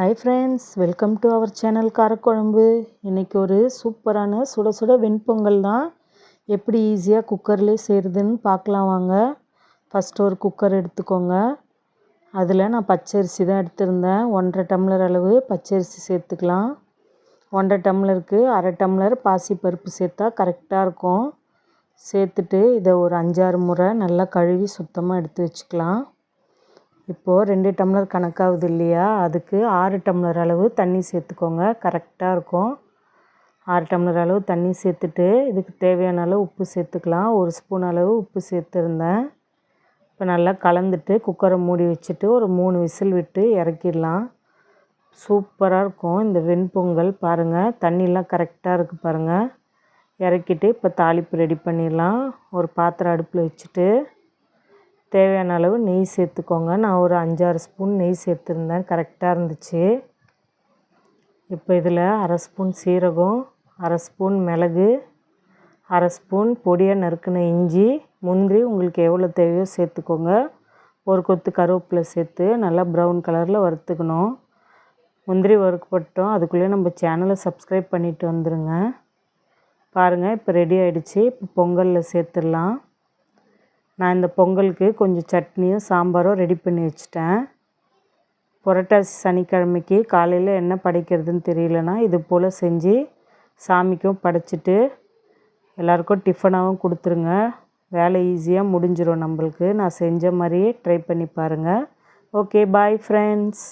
Hi friends welcome to our channel காரக்குழம்பு இன்றைக்கி ஒரு சூப்பரான சுட சுட வெண்பொங்கல் தான். எப்படி ஈஸியாக குக்கர்லேயே செய்கிறதுன்னு பார்க்கலாம் வாங்க. ஃபஸ்ட்டு ஒரு குக்கர் எடுத்துக்கோங்க. அதில் நான் பச்சரிசி தான் எடுத்திருந்தேன். ஒன்றரை டம்ளர் அளவு பச்சரிசி சேர்த்துக்கலாம். ஒன்றரை டம்ளருக்கு அரை டம்ளர் பாசி பருப்பு சேர்த்தா கரெக்டாக இருக்கும். சேர்த்துட்டு இதை ஒரு அஞ்சாறு முறை நல்லா கழுவி சுத்தமாக எடுத்து வச்சுக்கலாம். இப்போது ரெண்டு டம்ளர் கணக்காகுது இல்லையா? அதுக்கு ஆறு டம்ளர் அளவு தண்ணி சேர்த்துக்கோங்க. கரெக்டாக இருக்கும். ஆறு டம்ளர் அளவு தண்ணி சேர்த்துட்டு இதுக்கு தேவையான அளவு உப்பு சேர்த்துக்கலாம். ஒரு ஸ்பூன் அளவு உப்பு சேர்த்துருந்தேன். இப்போ நல்லா கலந்துட்டு குக்கரை மூடி வச்சுட்டு ஒரு மூணு விசில் விட்டு இறக்கிடலாம். சூப்பராக இருக்கும். இந்த வெண்பொங்கல் பாருங்கள் தண்ணிலாம் கரெக்டாக இருக்குது பாருங்கள் இறக்கிட்டு இப்போ தாளிப்பு ரெடி பண்ணிடலாம். ஒரு பாத்திரம் அடுப்பில் வச்சுட்டு தேவையான அளவு நெய் சேர்த்துக்கோங்க. நான் ஒரு அஞ்சாறு ஸ்பூன் நெய் சேர்த்துருந்தேன். கரெக்டாக இருந்துச்சு. இப்போ இதில் அரை ஸ்பூன் சீரகம் அரை ஸ்பூன் மிளகு அரை ஸ்பூன் பொடியாக நறுக்கின இஞ்சி முந்திரி உங்களுக்கு எவ்வளோ தேவையோ சேர்த்துக்கோங்க. ஒரு கொத்து கருவேப்பிலை சேர்த்து நல்லா ப்ரௌன் கலரில் வறுத்துக்கணும். முந்திரி வறுக்கப்பட்டோம். அதுக்குள்ளே நம்ம சேனலை சப்ஸ்கிரைப் பண்ணிவிட்டு வந்துடுங்க பாருங்கள் இப்போ ரெடி ஆகிடுச்சி இப்போ பொங்கலில் சேர்த்துடலாம். நான் இந்த பொங்கலுக்கு கொஞ்சம் சட்னியும் சாம்பாரும் ரெடி பண்ணி வச்சுட்டேன். புரட்டாசி சனிக்கிழமைக்கு காலையில் என்ன படைக்கிறதுன்னு தெரியலனா இது போல் செஞ்சு சாமிக்கும் படைச்சிட்டு எல்லாருக்கும் டிஃபனாகவும் கொடுத்துருங்க. வேலை ஈஸியாக முடிஞ்சிடும் நம்மளுக்கு. நான் செஞ்ச மாதிரியே ட்ரை பண்ணி பாருங்கள் ஓகே பாய் ஃப்ரெண்ட்ஸ்.